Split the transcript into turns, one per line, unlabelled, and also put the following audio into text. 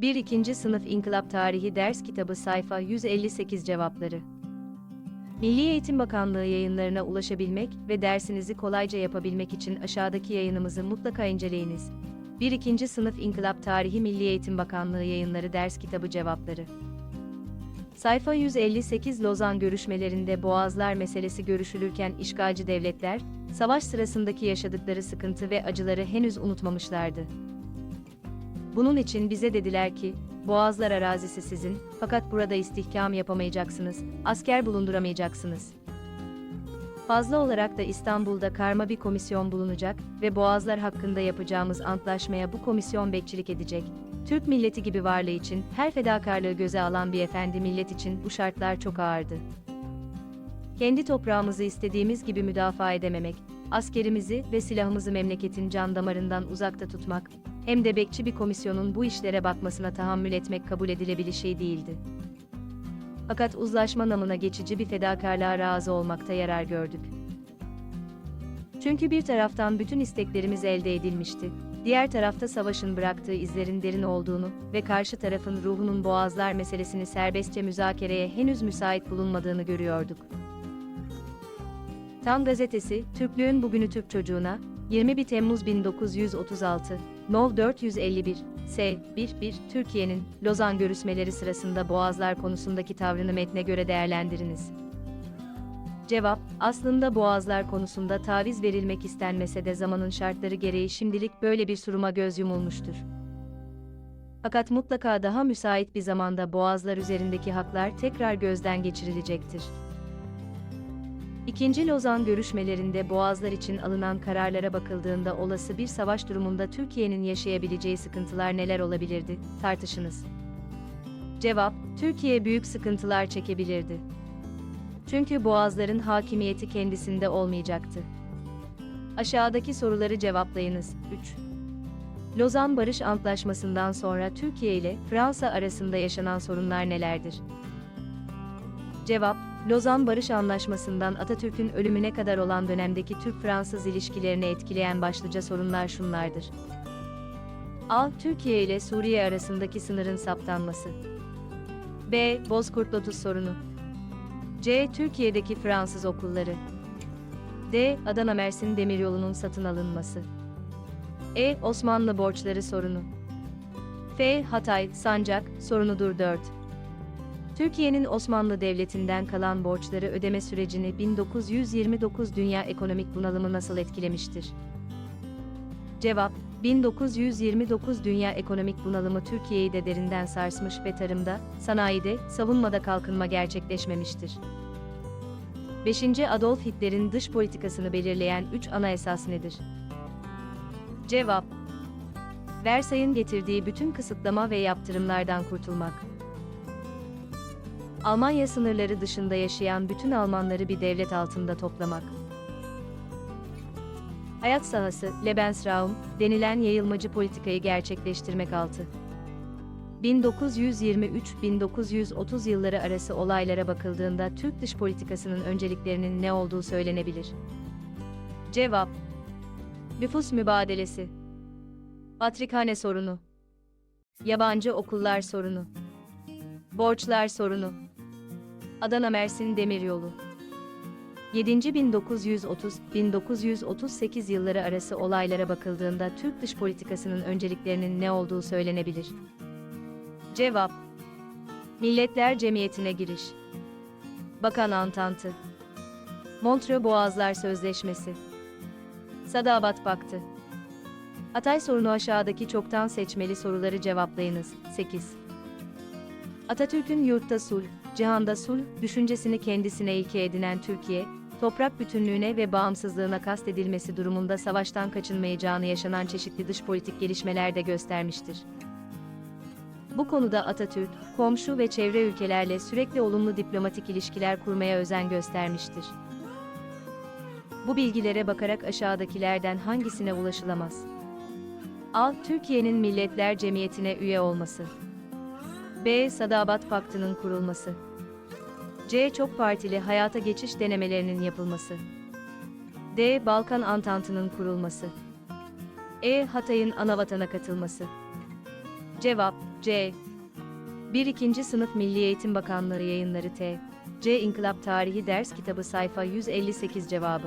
1. 2. Sınıf İnkılap Tarihi Ders Kitabı Sayfa 158 Cevapları Milli Eğitim Bakanlığı yayınlarına ulaşabilmek ve dersinizi kolayca yapabilmek için aşağıdaki yayınımızı mutlaka inceleyiniz. 1. 2. Sınıf İnkılap Tarihi Milli Eğitim Bakanlığı Yayınları Ders Kitabı Cevapları Sayfa 158 Lozan görüşmelerinde Boğazlar meselesi görüşülürken işgalci devletler, savaş sırasındaki yaşadıkları sıkıntı ve acıları henüz unutmamışlardı. Bunun için bize dediler ki, Boğazlar arazisi sizin, fakat burada istihkam yapamayacaksınız, asker bulunduramayacaksınız. Fazla olarak da İstanbul'da karma bir komisyon bulunacak ve Boğazlar hakkında yapacağımız antlaşmaya bu komisyon bekçilik edecek. Türk milleti gibi varlığı için her fedakarlığı göze alan bir efendi millet için bu şartlar çok ağırdı. Kendi toprağımızı istediğimiz gibi müdafaa edememek, askerimizi ve silahımızı memleketin can damarından uzakta tutmak, hem de bekçi bir komisyonun bu işlere bakmasına tahammül etmek kabul edilebilir şey değildi. Fakat uzlaşma namına geçici bir fedakarlığa razı olmakta yarar gördük. Çünkü bir taraftan bütün isteklerimiz elde edilmişti, diğer tarafta savaşın bıraktığı izlerin derin olduğunu ve karşı tarafın ruhunun boğazlar meselesini serbestçe müzakereye henüz müsait bulunmadığını görüyorduk. Tam gazetesi, Türklüğün bugünü Türk çocuğuna, 21 Temmuz 1936, Nol 451, S. 1-1, Türkiye'nin, Lozan görüşmeleri sırasında boğazlar konusundaki tavrını metne göre değerlendiriniz. Cevap, aslında boğazlar konusunda taviz verilmek istenmese de zamanın şartları gereği şimdilik böyle bir suruma göz yumulmuştur. Fakat mutlaka daha müsait bir zamanda boğazlar üzerindeki haklar tekrar gözden geçirilecektir. İkinci Lozan görüşmelerinde Boğazlar için alınan kararlara bakıldığında olası bir savaş durumunda Türkiye'nin yaşayabileceği sıkıntılar neler olabilirdi, tartışınız. Cevap, Türkiye büyük sıkıntılar çekebilirdi. Çünkü Boğazların hakimiyeti kendisinde olmayacaktı. Aşağıdaki soruları cevaplayınız. 3. Lozan Barış Antlaşması'ndan sonra Türkiye ile Fransa arasında yaşanan sorunlar nelerdir? Cevap, Lozan Barış Anlaşması'ndan Atatürk'ün ölümüne kadar olan dönemdeki Türk-Fransız ilişkilerini etkileyen başlıca sorunlar şunlardır. A. Türkiye ile Suriye arasındaki sınırın saptanması. B. Bozkurt sorunu. C. Türkiye'deki Fransız okulları. D. Adana Mersin Demiryolu'nun satın alınması. E. Osmanlı borçları sorunu. F. Hatay, Sancak, sorunudur 4. Türkiye'nin Osmanlı Devleti'nden kalan borçları ödeme sürecini 1929 dünya ekonomik bunalımı nasıl etkilemiştir? Cevap, 1929 dünya ekonomik bunalımı Türkiye'yi de derinden sarsmış ve tarımda, sanayide, savunmada kalkınma gerçekleşmemiştir. 5. Adolf Hitler'in dış politikasını belirleyen 3 ana esas nedir? Cevap, Versay'ın getirdiği bütün kısıtlama ve yaptırımlardan kurtulmak. Almanya sınırları dışında yaşayan bütün Almanları bir devlet altında toplamak. Hayat sahası, Lebensraum, denilen yayılmacı politikayı gerçekleştirmek altı. 1923-1930 yılları arası olaylara bakıldığında Türk dış politikasının önceliklerinin ne olduğu söylenebilir. Cevap Nüfus mübadelesi Patrikhane sorunu Yabancı okullar sorunu Borçlar sorunu. Adana Mersin Demiryolu. 7. 1930-1938 yılları arası olaylara bakıldığında Türk dış politikasının önceliklerinin ne olduğu söylenebilir. Cevap Milletler Cemiyeti'ne giriş Bakan Antantı Montreux Boğazlar Sözleşmesi Sadabat Paktı Hatay sorunu aşağıdaki çoktan seçmeli soruları cevaplayınız. 8. Atatürk'ün yurtta sulh, cihanda sulh düşüncesini kendisine ilke edinen Türkiye, toprak bütünlüğüne ve bağımsızlığına kastedilmesi durumunda savaştan kaçınmayacağını yaşanan çeşitli dış politik gelişmeler de göstermiştir. Bu konuda Atatürk, komşu ve çevre ülkelerle sürekli olumlu diplomatik ilişkiler kurmaya özen göstermiştir. Bu bilgilere bakarak aşağıdakilerden hangisine ulaşılamaz? A. Türkiye'nin Milletler Cemiyeti'ne üye olması. B. Sadabat Paktı'nın kurulması. C. Çok partili hayata geçiş denemelerinin yapılması. D. Balkan Antantı'nın kurulması. E. Hatay'ın anavatana katılması. Cevap C. 1. 2. Sınıf Milli Eğitim Bakanlığı Yayınları T. C. İnkılap Tarihi Ders Kitabı Sayfa 158 Cevabı